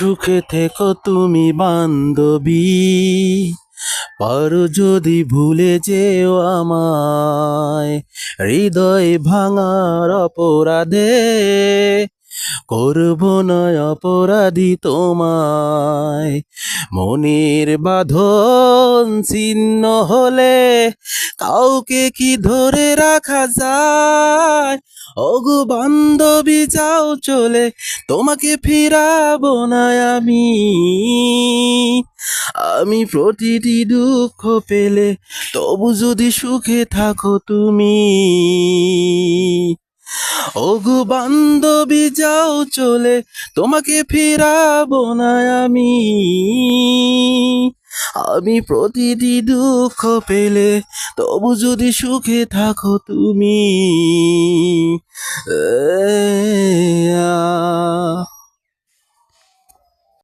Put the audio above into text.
সুখে থেকো তুমি বান্ধবী। পারো যদি ভুলে যেও আমায়, হৃদয় ভাঙার অপরাধে। করব নয় অপরাধী তোমায় মনের বাঁধন ছিন্ন হলে কাউকে কি ধরে রাখা যায়? ওগো বান্ধবী, যাও চলে, তোমাকে ফিরাবো না আমি। আমি প্রতিটি দুঃখ পেলে তবু যদি সুখে থাকো তুমি। ওগো বান্ধবী, যাও চলে, তোমাকে ফিরাবো না আমি। আমি প্রতিটি দুঃখ পেলে, তবু যদি সুখে থাকো তুমি।